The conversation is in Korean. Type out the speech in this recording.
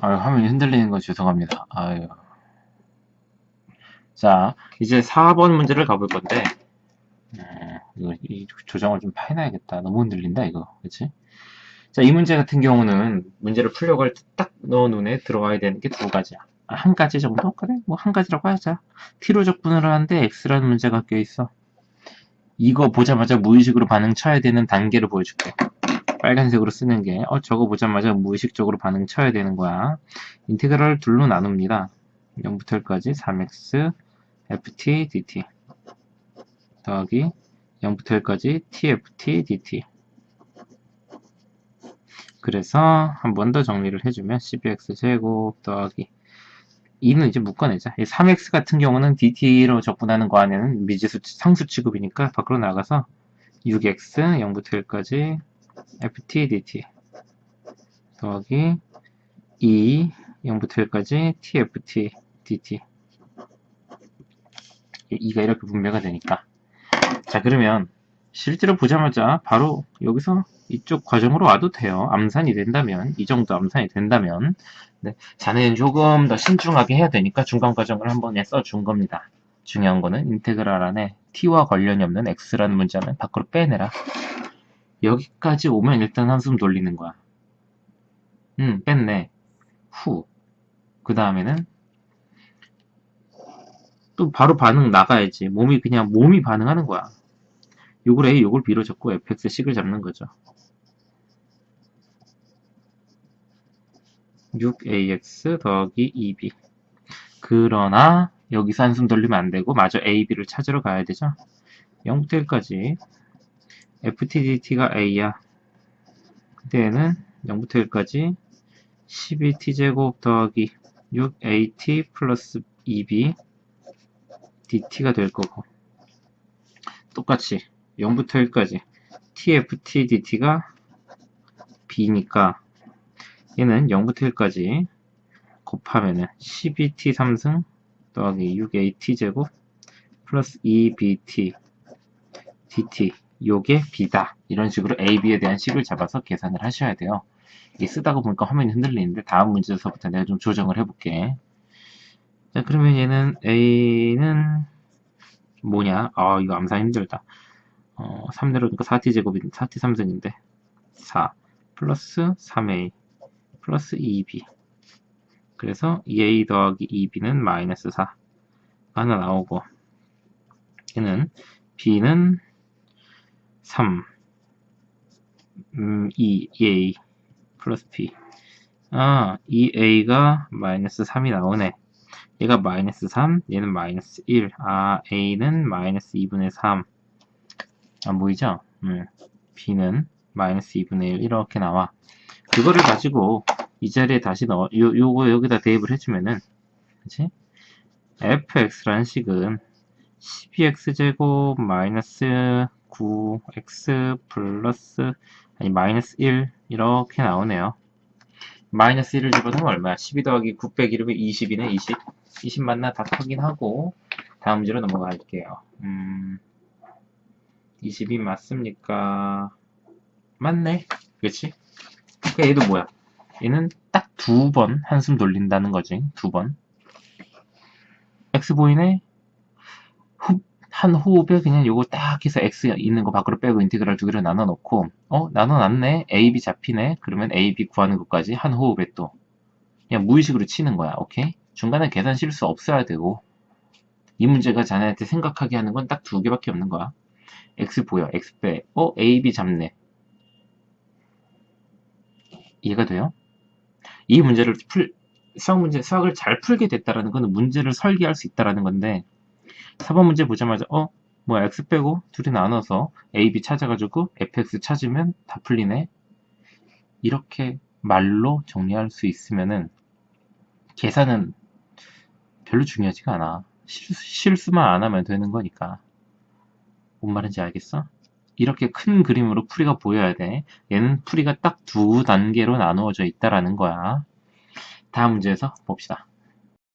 아유, 화면이 흔들리는 거 죄송합니다. 아유. 자, 이제 4번 문제를 가볼 건데, 음, 이거, 이 조정을 좀 파해놔야겠다. 너무 흔들린다, 이거. 그치? 자, 이 문제 같은 경우는 문제를 풀려고 할 때 딱 너 눈에 들어와야 되는 게 두 가지야. 아, 한 가지 정도? 그래, 뭐 한 가지라고 하자. t로 적분을 하는데 x라는 문제가 껴있어. 이거 보자마자 무의식으로 반응 쳐야 되는 단계를 보여줄게. 빨간색으로 쓰는 게, 어, 저거 보자마자 무의식적으로 반응 쳐야 되는 거야. 인테그랄을 둘로 나눕니다. 0부터 1까지 3x ft dt 더하기 0부터 1까지 tft dt 그래서 한 번 더 정리를 해주면 12x제곱 더하기 2는 이제 묶어내자. 3x 같은 경우는 dt로 적분하는 거 안에는 미지수 상수 취급이니까 밖으로 나가서 6x 0부터 1까지 ft dt 더하기 2 0부터 1까지 tft dt 2가 이렇게 분배가 되니까 자 그러면 실제로 보자마자 바로 여기서 이쪽 과정으로 와도 돼요. 암산이 된다면 이 정도 암산이 된다면 네, 자네는 조금 더 신중하게 해야 되니까 중간 과정을 한번 써준 겁니다. 중요한 거는 인테그랄 안에 t와 관련이 없는 x라는 문자는 밖으로 빼내라. 여기까지 오면 일단 한숨 돌리는 거야. 음, 뺐네. 후. 그 다음에는 또 바로 반응 나가야지. 몸이 그냥 몸이 반응하는 거야. 요걸 A, 요걸 B로 잡고 fx 식을 잡는 거죠. 6ax 더하기 2b 그러나 여기서 한숨 돌리면 안 되고 마저 a, b를 찾으러 가야 되죠. 0부터 1까지 ftdt가 a야. 그때는 0부터 1까지 12t제곱 더하기 6at 플러스 2b dt가 될 거고 똑같이 0부터 1까지 tft dt가 b니까 얘는 0부터 1까지 곱하면은 12t 3승 더하기 6at 제곱 플러스 2bt dt 요게 b다. 이런 식으로 a, b에 대한 식을 잡아서 계산을 하셔야 돼요. 이 쓰다가 보니까 화면이 흔들리는데 다음 문제에서부터 내가 좀 조정을 해볼게. 자 그러면 얘는 a는 뭐냐? 아 이거 암산 힘들다. 어, 3 내려오니까 4t 제곱인데 4t 3승인데 4 플러스 3a 플러스 2b 그래서 2a 더하기 2b는 마이너스 4 하나 나오고 얘는 b는 3 음, 2, 2a 플러스 b. 아 2a가 마이너스 3이 나오네. 얘가 마이너스 3 얘는 마이너스 1 아 a는 마이너스 2분의 3 안 보이죠? 음, b는 마이너스 2분의 1 이렇게 나와. 그거를 가지고 이 자리에 다시 넣어 요, 요거 여기다 대입을 해주면은 그치? fx라는 식은 12x제곱 마이너스 9x 플러스 아니 마이너스 1 이렇게 나오네요 마이너스 1을 집어넣으면 얼마야? 12 더하기 9 빼기 1이면 20이네 20 20 맞나 다 확인하고 다음 문제로 넘어갈게요 음, 20이 맞습니까? 맞네 그치? 그러니까 얘도 뭐야? 얘는 딱 두 번 한숨 돌린다는 거지. 두 번. X 보이네? 후, 한 호흡에 그냥 요거 딱 해서 X 있는 거 밖으로 빼고 인테그랄 두 개를 나눠 놓고 어? 나눠 놨네? AB 잡히네? 그러면 AB 구하는 것까지 한 호흡에 또 그냥 무의식으로 치는 거야. 오케이? 중간에 계산 실수 없어야 되고 이 문제가 자네한테 생각하게 하는 건 딱 두 개밖에 없는 거야. X 보여. X 빼. 어? AB 잡네. 이해가 돼요? 이 문제를 풀, 수학 문제, 수학을 잘 풀게 됐다라는 것은 문제를 설계할 수 있다라는 건데, 4번 문제 보자마자, 어? 뭐야, x 빼고 둘이 나눠서 a, b 찾아가지고 fx 찾으면 다 풀리네? 이렇게 말로 정리할 수 있으면은, 계산은 별로 중요하지가 않아. 실수, 실수 만 안 하면 되는 거니까. 뭔 말인지 알겠어? 이렇게 큰 그림으로 풀이가 보여야 돼. 얘는 풀이가 딱 두 단계로 나누어져 있다라는 거야. 다음 문제에서 봅시다.